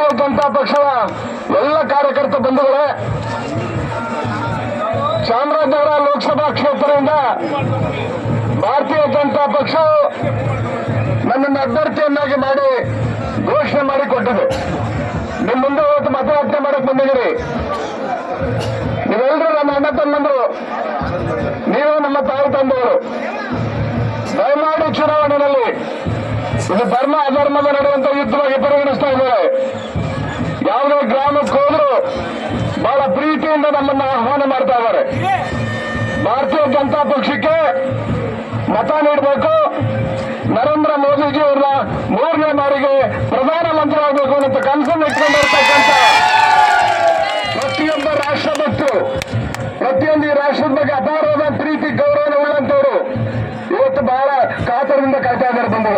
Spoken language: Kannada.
ಜನತಾ ಪಕ್ಷದ ಎಲ್ಲ ಕಾರ್ಯಕರ್ತ ಬಂಧುಗಳೇ, ಚಾಮರಾಜನಗರ ಲೋಕಸಭಾ ಕ್ಷೇತ್ರದಿಂದ ಭಾರತೀಯ ಜನತಾ ಪಕ್ಷವು ನನ್ನನ್ನು ಅಭ್ಯರ್ಥಿಯನ್ನಾಗಿ ಮಾಡಿ ಘೋಷಣೆ ಮಾಡಿಕೊಟ್ಟಿದೆ ನಿಮ್ಮ ಮುಂದೆ ಇವತ್ತು ಮತಯಾಚನೆ ಮಾಡಕ್ ಬಂದಿದ್ದೀರಿ. ನೀವೆಲ್ಲರೂ ನಮ್ಮ ಅಣ್ಣ ತಮ್ಮಂದ್ರು, ನೀವು ನಮ್ಮ ತಾಯಿ ತಂದವರು ದಯಮಾಡಿ ಚುನಾವಣೆಯಲ್ಲಿ ಇದು ಧರ್ಮ ಅಧರ್ಮದ ನಡುವಂತ ಯುದ್ಧವಾಗಿ ಪರಿಗಣಿಸ್ತಾ ಇದ್ದಾರೆ. ಯಾವುದೇ ಗ್ರಾಮಕ್ಕೆ ಹೋದ್ರು ಬಹಳ ಪ್ರೀತಿಯಿಂದ ನಮ್ಮನ್ನು ಆಹ್ವಾನ ಮಾಡ್ತಾ ಇದ್ದಾರೆ. ಭಾರತೀಯ ಜನತಾ ಪಕ್ಷಕ್ಕೆ ಮತ ನೀಡಬೇಕು. ನರೇಂದ್ರ ಮೋದಿಜಿ ಅವರ ಮೂರನೇ ಬಾರಿಗೆ ಪ್ರಧಾನಮಂತ್ರಿ ಆಗಬೇಕು ಅಂತ ಕನಸನ್ನು ಇಟ್ಕೊಂಡಿರ್ತಕ್ಕಂಥ ಪ್ರತಿಯೊಬ್ಬ ರಾಷ್ಟ್ರಭಕ್ತರು, ಪ್ರತಿಯೊಂದು ಈ ರಾಷ್ಟ್ರದ ಬಗ್ಗೆ ಅಪಾರವಾದ ಪ್ರೀತಿ, ಗೌರವ, ಉಳ್ಳಂತವರು ಇವತ್ತು ಬಹಳ ಕಾತರದಿಂದ ಕಾಯ್ತಾ ಇದ್ದಾರೆ